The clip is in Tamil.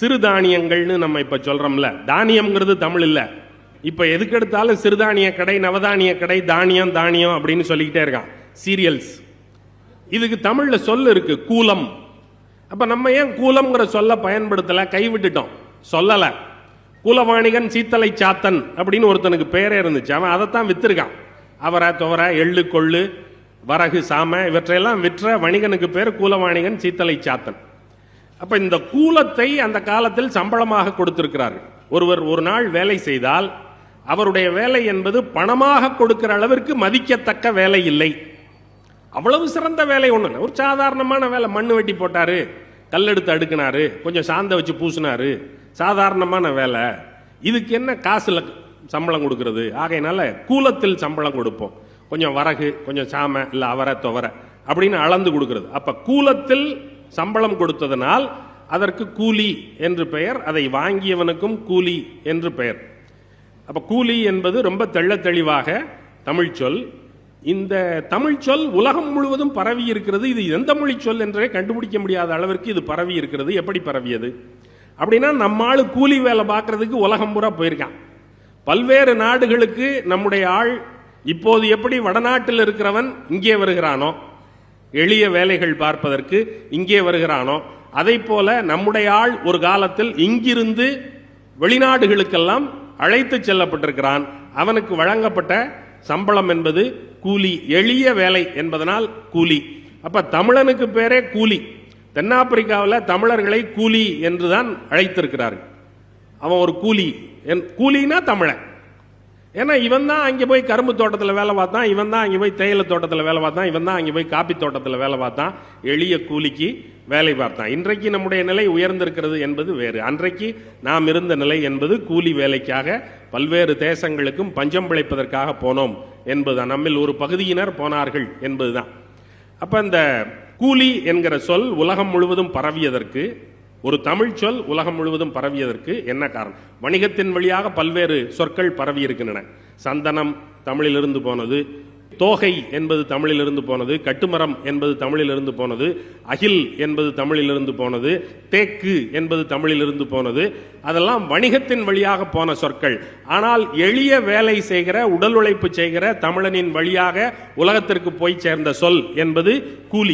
சிறுதானியங்கள்னு நம்ம இப்போ சொல்கிறோம்ல தானியம்ங்கிறது தமிழ் இல்லை. இப்போ எதுக்கெடுத்தாலும் சிறுதானிய கடை நவதானிய கடை தானியம் தானியம் அப்படின்னு சொல்லிக்கிட்டே இருக்கான். சீரியல்ஸ் இதுக்கு தமிழில் சொல் இருக்கு கூலம். அப்போ நம்ம ஏன் கூலம்ங்கிற சொல்ல பயன்படுத்தலை? கைவிட்டுட்டோம். சொல்லலை. கூலவாணிகன் சீத்தலை சாத்தன் அப்படின்னு ஒருத்தனுக்கு பேரே இருந்துச்சு. அவன் அதைத்தான் விற்றுருக்கான் அவரை துவர எள்ளு கொள்ளு வரகு சாம இவற்றையெல்லாம் விற்ற வணிகனுக்கு பேர் கூலவாணிகன் சீத்தலை சாத்தன். அப்ப இந்த கூலத்தை அந்த காலத்தில் சம்பளமாக கொடுத்திருக்கிறார்கள். ஒருவர் ஒரு நாள் வேலை செய்தால் அவருடைய வேலை என்பது பணமாக கொடுக்கிற அளவிற்கு மதிக்கத்தக்க வேலை இல்லை. அவ்வளவு சிறந்த வேலை ஒன்று ஒரு சாதாரணமான வேலை. மண்ணு வெட்டி போட்டாரு கல்லெடுத்து அடுக்கினாரு கொஞ்சம் சாந்த வச்சு பூசினாரு. சாதாரணமான வேலை. இதுக்கு என்ன காசுல சம்பளம் கொடுக்கறது? ஆகையினால கூலத்தில் சம்பளம் கொடுப்போம். கொஞ்சம் வரகு கொஞ்சம் சாம இல்லை அவரை துவரை அப்படின்னு அளந்து கொடுக்கறது. அப்ப கூலத்தில் சம்பளம் கொடுத்ததனால் அதற்கு கூலி என்று பெயர் அதை வாங்கியவனுக்கும் கூலி என்று பெயர். அப்போ கூலி என்பது ரொம்ப தெள்ள தெளிவாக தமிழ் சொல். இந்த தமிழ் சொல் உலகம் முழுவதும் பரவி இருக்கிறது. இது எந்த மொழி சொல் என்றே கண்டுபிடிக்க முடியாத அளவிற்கு இது பரவி இருக்கிறது. எப்படி பரவியது? அப்படின்னா நம்ம கூலி வேலை பார்க்கறதுக்கு உலகம் பூரா போயிருக்கான். பல்வேறு நாடுகளுக்கு நம்முடைய ஆள் இப்போது எப்படி வடநாட்டில் இருக்கிறவன் இங்கே வருகிறானோ எளிய வேலைகள் பார்ப்பதற்கு இங்கே வருகிறானோ? அதை போல நம்முடைய ஆள் ஒரு காலத்தில் இங்கிருந்து வெளிநாடுகளுக்கெல்லாம் அழைத்து செல்லப்பட்டிருக்கிறான். அவனுக்கு வழங்கப்பட்ட சம்பளம் என்பது கூலி எளிய வேலை என்பதனால் கூலி. அப்ப தமிழனுக்கு பேரே கூலி. தென்னாப்பிரிக்காவில் தமிழர்களை கூலி என்றுதான் அழைத்திருக்கிறார்கள். அவன் ஒரு கூலி. என் கூலினா தமிழன். ஏன்னா இவன் தான் அங்கே போய் கரும்பு தோட்டத்தில் வேலை பார்த்தான் இவன் தான் அங்கே போய் தேயிலை தோட்டத்தில் வேலை பார்த்தான் இவன் தான் அங்கே போய் காப்பி தோட்டத்தில் வேலை பார்த்தான் எளிய கூலிக்கு வேலை பார்த்தான். இன்றைக்கு நம்முடைய நிலை உயர்ந்திருக்கிறது என்பது வேறு. அன்றைக்கு நாம் இருந்த நிலை என்பது கூலி வேலைக்காக பல்வேறு தேசங்களுக்கும் பஞ்சம் பிழைப்பதற்காக போனோம் என்பதுதான். நம்மில் ஒரு பகுதியினர் போனார்கள் என்பதுதான். அப்போ இந்த கூலி என்கிற சொல் உலகம் முழுவதும் பரவியதற்கு ஒரு தமிழ் சொல் உலகம் முழுவதும் பரவியதற்கு என்ன காரணம்? வணிகத்தின் வழியாக பல்வேறு சொற்கள் பரவி இருக்கின்றன. சந்தனம் தமிழிலிருந்து போனது தோகை என்பது தமிழிலிருந்து போனது கட்டுமரம் என்பது தமிழிலிருந்து போனது அகில் என்பது தமிழிலிருந்து போனது தேக்கு என்பது தமிழிலிருந்து போனது. அதெல்லாம் வணிகத்தின் வழியாக போன சொற்கள். ஆனால் எளிய வேலை செய்கிற உடல் உழைப்பு செய்கிற தமிழனின் வழியாக உலகத்திற்கு போய் சேர்ந்த சொல் என்பது கூலி.